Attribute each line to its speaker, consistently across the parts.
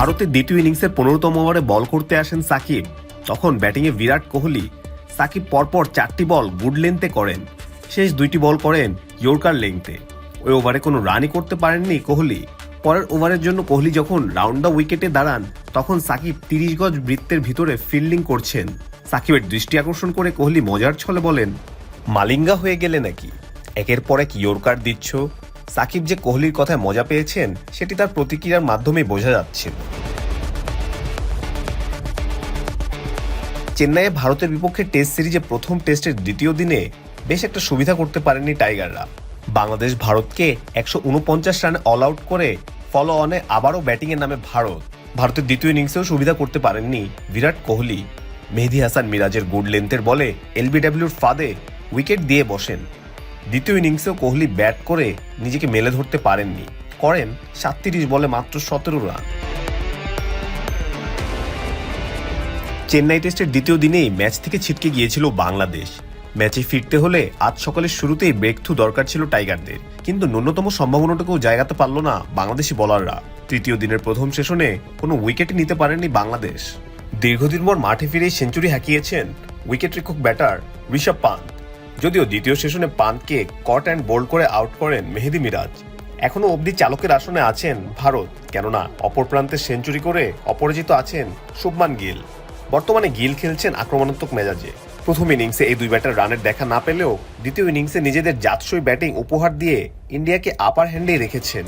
Speaker 1: ভারতের দ্বিতীয় ইনিংসের পনেরোতম ওভারে বল করতে আসেন সাকিব। তখন ব্যাটিংয়ে বিরাট কোহলি। সাকিব পরপর চারটি বল গুড লেন্থে করেন। শেষ দুইটি বল করেন ইয়র্কার লেংথে। ওই ওভারে কোনো রানই করতে পারেননি কোহলি। পরের ওভারের জন্য কোহলি যখন রাউন্ড দ্য উইকেটে দাঁড়ান, তখন সাকিব তিরিশ গজ বৃত্তের ভিতরে ফিল্ডিং করছেন। সাকিবের দৃষ্টি আকর্ষণ করে কোহলি মজার ছলে বলেন, মালিঙ্গা হয়ে গেলে নাকি? একের পর এক ইয়র্কার দিচ্ছ সাকিব যে কোহলির কথায় মজা পেয়েছেন, সেটি তার প্রতিক্রিয়ার মাধ্যমে বোঝা যাচ্ছিল চেন্নাইয়ে ভারতের বিপক্ষে টেস্ট সিরিজে প্রথম টেস্টের দ্বিতীয় দিনে বেশ একটা সুবিধা করতে পারেনি টাইগাররা। বাংলাদেশ ভারতকে একশো উনপঞ্চাশ রানে অল আউট করে ফলো অনে আবারও ব্যাটিংয়ের নামে ভারত। ভারতের দ্বিতীয় ইনিংসেও সুবিধা করতে পারেননি বিরাট কোহলি। মেহেদি হাসান মিরাজের গুড লেন্থের বলে এলবিডব্লিউর ফাঁদে উইকেট দিয়ে বসেন। দ্বিতীয় ইনিংসেও কোহলি ব্যাট করে নিজেকে মেলে ধরতে পারেননি। করেন সাতত্রিশ বলে মাত্র সতেরো রান। চেন্নাই টেস্টের দ্বিতীয় দিনেই ম্যাচ থেকে ছিটকে গিয়েছিল বাংলাদেশ। ম্যাচে ফিরতে হলে আজ সকালের শুরুতেই ব্রেক থ্রু দরকার ছিল টাইগারদের। কিন্তু ন্যূনতম সম্ভাবনাটুকু জায়গাতে পারল না বাংলাদেশি বলাররা। তৃতীয় দিনের প্রথম সেশনে কোনো উইকেটই নিতে পারেনি বাংলাদেশ। দীর্ঘদিন পর মাঠে ফিরেই সেঞ্চুরি হাঁকিয়েছেন উইকেট রক্ষক ব্যাটার ঋষভ পান্ত। যদিও দ্বিতীয় সেশনে পান্তকে কট অ্যান্ড বোল্ড করে আউট করেন মেহেদি মিরাজ। এখনও অবধি চালকের আসনে আছেন ভারত, কেননা অপর প্রান্তে সেঞ্চুরি করে অপরাজিত আছেন শুভমান গিল। বর্তমানে গিল খেলছেন আক্রমণাত্মক মেজাজে। প্রথম ইনিংসে এই দুই ব্যাটার রানের দেখা না পেলেও দ্বিতীয় ইনিংসে নিজেদের জাতসই ব্যাটিং উপহার দিয়ে ইন্ডিয়াকে আপার হ্যান্ডেই রেখেছেন।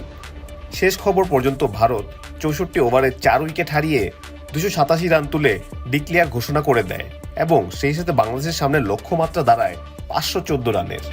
Speaker 1: শেষ খবর পর্যন্ত ভারত চৌষট্টি ওভারে চার উইকেট হারিয়ে দুশো সাতাশি রান তুলে ডিক্লিয়ার ঘোষণা করে দেয়। এবং সেই সাথে বাংলাদেশের সামনে লক্ষ্যমাত্রা দাঁড়ায় পাঁচশো চোদ্দ রানের।